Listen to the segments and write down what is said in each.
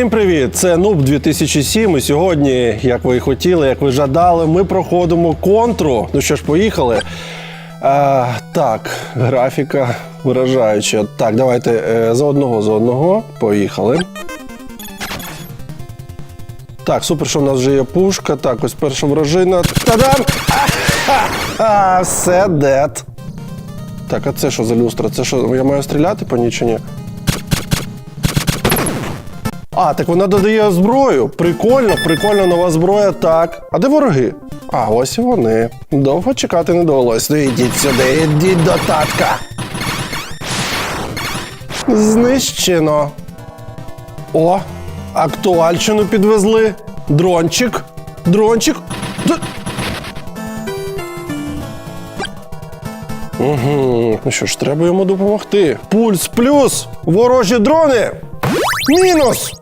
Всім привіт! Це Нуб 2007. І сьогодні, як ви і хотіли, як ви жадали, ми проходимо контру. Ну що ж, поїхали. А, так, графіка вражаюча. Так, давайте е, за одного, за одного. Поїхали. Так, супер, що в нас вже є пушка. Так, ось перша вражина. Та-дам! Все дед. Так, а це що за люстра? Це що, я маю стріляти по ній чи ні? А, так вона додає зброю. Прикольно, прикольно нова зброя. Так. А де вороги? А, ось і вони. Довго чекати не довелось. Ну ідіть сюди, ідіть до татка. Знищено. О, актуальщину підвезли. Дрончик. Дрончик. Д- Угу. Ну що ж, треба йому допомогти. Пульс плюс. Ворожі дрони. Мінус.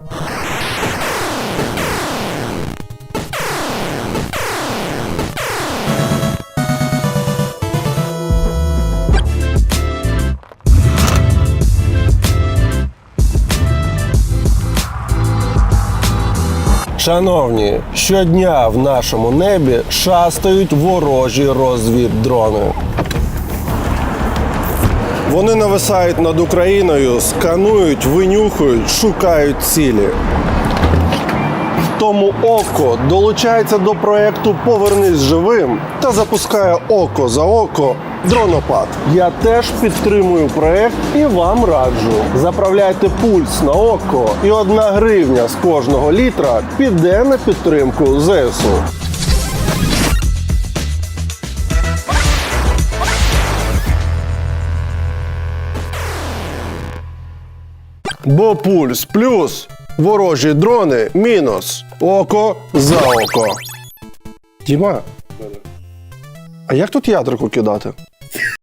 Шановні, щодня в нашому небі шастають ворожі розвіддрони. Вони нависають над Україною, сканують, винюхують, шукають цілі. Тому око долучається до проекту Повернись живим та запускає око за око дронопад. Я теж підтримую проект і вам раджу. Заправляйте пульс на око, і одна гривня з кожного літра піде на підтримку ЗСУ. Бо пульс плюс, ворожі дрони мінус. Око за око. Діма. А як тут ядерку кидати?